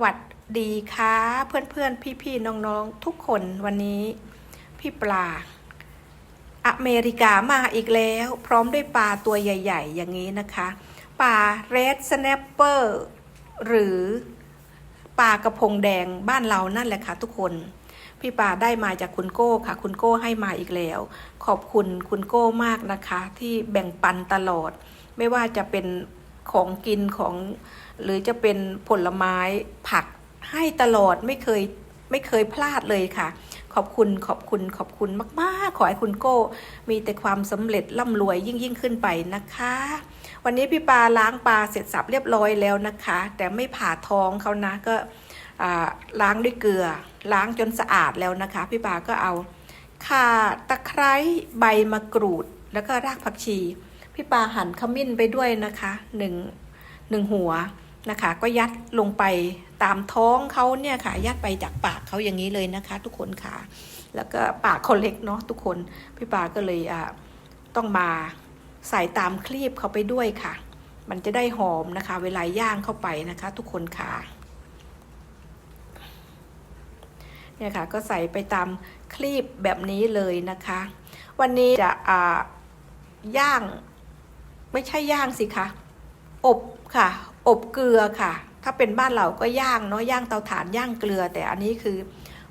วัสดีค่ะเพื่อนๆ พี่ๆ น้องๆ ทุกคนวันนี้ พี่ปลา อเมริกามาอีกแล้ว พร้อมด้วยปลาตัวใหญ่ ๆ อย่างนี้นะคะ ปลาเรดสแนปเปอร์หรือปลากระพงแดงบ้านเรานั่นแหละค่ะทุกคน พี่ปลาได้มาจากคุณโก้ค่ะ คุณโก้ให้มาอีกแล้ว ขอบคุณคุณโก้มากนะคะ ที่แบ่งปันตลอด ไม่ว่าจะเป็น ของกินของหรือจะเป็นผลไม้ผักให้ตลอดไม่เคยไม่เคยพลาดเลยค่ะ ขอบคุณขอบคุณขอบคุณมาก ๆ ขอให้คุณโก้ มีแต่ความสำเร็จร่ำรวยยิ่งยิ่งขึ้นไปนะคะ วันนี้พี่ปาล้างปลาเสร็จสับเรียบร้อยแล้วนะคะ แต่ไม่ผ่าท้องเขานะก็ล้างด้วยเกลือ ล้างจนสะอาดแล้วนะคะ พี่ปาก็เอาข่าตะไคร้ใบมะกรูด แล้วก็รากผักชี พี่ปาหั่นขมิ้นไปด้วยนะคะหนึ่งหนึ่งหัวนะคะ ก็ยัดลงไปตามท้องเขาเนี่ยค่ะ ยัดไปจากปากเขาอย่างนี้เลยนะคะ ทุกคนค่ะ แล้วก็ปากเขาเล็กเนาะทุกคนพี่ปาก็เลยอ่าต้องมาใส่ตามคลีบเขาไปด้วยค่ะ มันจะได้หอมนะคะ เวลาย่างเข้าไปนะคะ ทุกคนค่ะเนี่ยค่ะก็ใส่ไปตามคลีบแบบนี้เลยนะคะ วันนี้จะอ่าย่าง ไม่ใช่ย่างสิคะ อบค่ะ อบเกลือค่ะ ถ้าเป็นบ้านเราก็ย่างเนาะย่างเตาถ่านย่างเกลือ แต่อันนี้คือ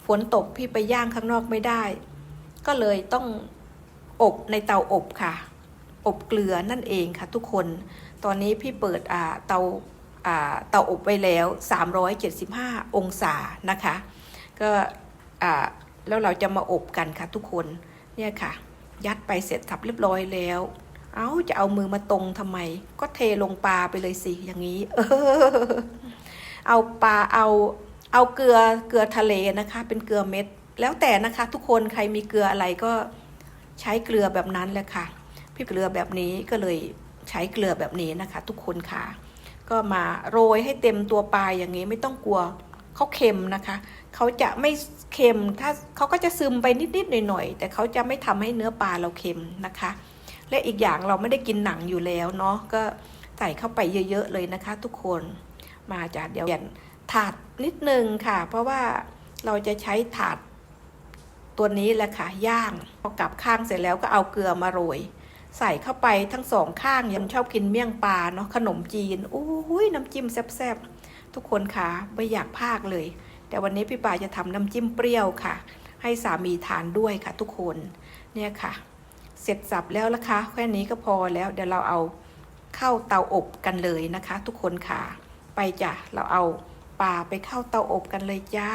ฝนตกพี่ไปย่างข้างนอกไม่ได้ ก็เลยต้องอบในเตาอบค่ะ อบเกลือนั่นเองค่ะ ทุกคน ตอนนี้พี่เปิดอ่าเตาอ่าเตาอบไว้แล้ว 375 องศานะคะ ก็อ่าแล้วเราจะมาอบกันค่ะทุกคนเนี่ยค่ะ ยัดไปเสร็จสับเรียบร้อยแล้ว เอาจะเอามือมาตรงทำไม ก็เทลงปลาไปเลยสิอย่างนี้ เออ เอาปลาเอา เอาเกลือเกลือทะเลนะคะ เป็นเกลือเม็ด แล้วแต่นะคะ ทุกคนใครมีเกลืออะไรก็ใช้เกลือแบบนั้นแหละค่ะ พี่เกลือแบบนี้ก็เลยใช้เกลือแบบนี้นะคะ ทุกคนค่ะ ก็มาโรยให้เต็มตัวปลาอย่างนี้ไม่ต้องกลัวเขาเค็มนะคะ เขาจะไม่เค็มถ้าเขาก็จะซึมไปนิดๆหน่อยๆแต่เขาจะไม่ทำให้เนื้อปลาเราเค็มนะคะ และอีกอย่างเราไม่ได้กินหนังอยู่แล้วเนาะก็ใส่เข้าไปเยอะๆเลยนะคะ ทุกคนมาจากเดี๋ยวเปลี่ยนถาดนิดนึงค่ะ เพราะว่าเราจะใช้ถาดตัวนี้แหละค่ะย่างพอกลับข้างเสร็จแล้วก็เอาเกลือมาโรยใส่เข้าไปทั้งสองข้างยังชอบกินเมี่ยงปลาเนาะขนมจีนโอ้ยน้ำจิ้มแซ่บๆทุกคนค่ะไม่อยากพากเลย แต่วันนี้พี่ปาจะทำน้ำจิ้มเปรี้ยวค่ะ ให้สามีทานด้วยค่ะทุกคนเนี่ยค่ะ เสร็จสับแล้วนะคะแค่นี้ก็พอแล้วเดี๋ยวเราเอาเข้าเตาอบกันเลยนะคะ ทุกคนค่ะ ไปจ้ะเราเอาปลาไปเข้าเตาอบกันเลยจ้า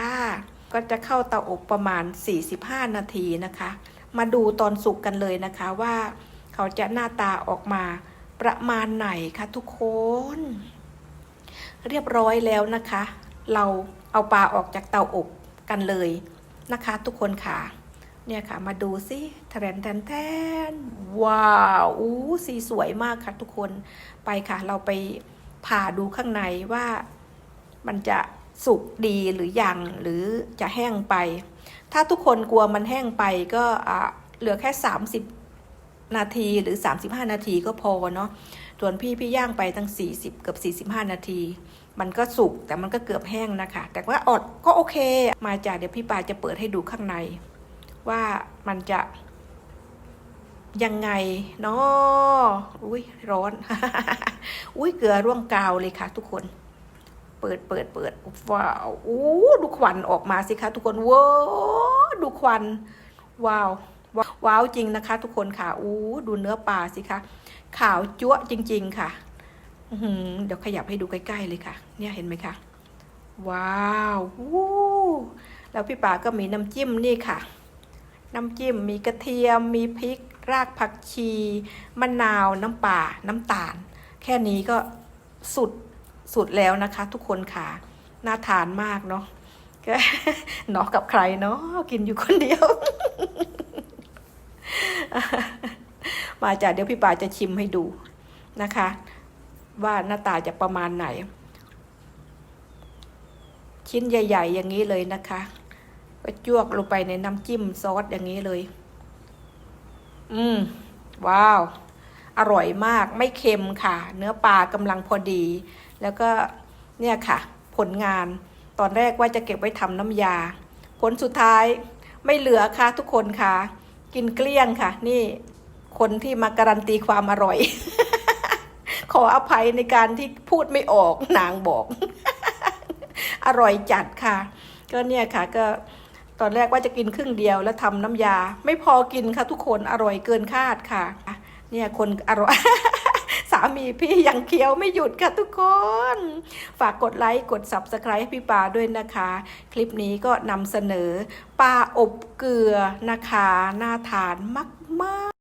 ก็จะเข้าเตาอบประมาณ 45 นาทีนะคะ มาดูตอนสุกกันเลยนะคะว่า เขาจะหน้าตาออกมาประมาณไหนคะทุกคน เรียบร้อยแล้วนะคะ เราเอาปลาออกจากเตาอบกันเลยนะคะ ทุกคนค่ะ เนี่ยค่ะ มาดูสิแทนแทนแทนว้าวอู้สีสวยมากค่ะทุกคนไปค่ะ เราไปผ่าดูข้างในว่ามันจะสุกดีหรือยังหรือจะแห้งไป ถ้าทุกคนกลัวมันแห้งไปก็เหลือแค่ 30 นาทีหรือ 35 นาทีก็พอเนาะส่วนพี่พี่ย่างไปตั้ง 40 เกือบ 45 นาที มันก็สุกแต่มันก็เกือบแห้งนะคะ แต่ว่าอดก็โอเค มาจากเดี๋ยวพี่ปาจะเปิดให้ดูข้างใน ว่ามันจะยังไงเนาะอุ้ยร้อน อุ้ยเกลือร่วงกาวเลยค่ะ ทุกคน เปิดเปิดเปิดว้าวอู้ดูควันออกมาสิคะทุกคนว้าวดูควัน ว้าวว้าวจริงนะคะ ทุกคนค่ะอู้ดูเนื้อปลาสิคะขาวจั๊วจริง ๆ ค่ะหือเดี๋ยวขยับให้ดูใกล้ ๆ เลยค่ะ เนี่ยเห็นไหมคะ ว้าววู้แล้วพี่ป่าก็มีน้ำจิ้มนี่ค่ะ น้ำจิ้มมีกระเทียม มีพริก รากผักชีมะนาว น้ำปลาน้ำตาล แค่นี้ก็สุดสุดแล้วนะคะ ทุกคนค่ะน่าทานมากเนาะก็เนาะกับใครเนาะกินอยู่คนเดียว มาจากเดี๋ยวพี่ป่าจะชิมให้ดูนะคะ ว่าหน้าตาจะประมาณไหน ชิ้นใหญ่ ๆ อย่างนี้เลยนะคะ ก็จวกลงไปในน้ำจิ้มซอสอย่างนี้เลย อืม ว้าว อร่อยมาก ไม่เค็มค่ะ เนื้อปลากำลังพอดี แล้วก็เนี่ยค่ะ ผลงาน ตอนแรกว่าจะเก็บไว้ทำน้ำยา ผลสุดท้ายไม่เหลือค่ะทุกคนค่ะ กินเกลี้ยงค่ะ นี่คนที่มาการันตีความอร่อย ขออภัยในการที่พูดไม่ออกนางบอก อร่อยจัดค่ะ ก็เนี่ยค่ะก็ ตอนแรกว่าจะกินครึ่งเดียวแล้วทำน้ำยา ไม่พอกินค่ะทุกคนอร่อยเกินคาดค่ะ เนี่ยคนอร่อย สามีพี่ยังเคี้ยวไม่หยุดค่ะทุกคน ฝากกดไลค์กด subscribe ให้พี่ปาด้วยนะคะ คลิปนี้ก็นำเสนอปลาอบเกลือนะคะน่าทานมาก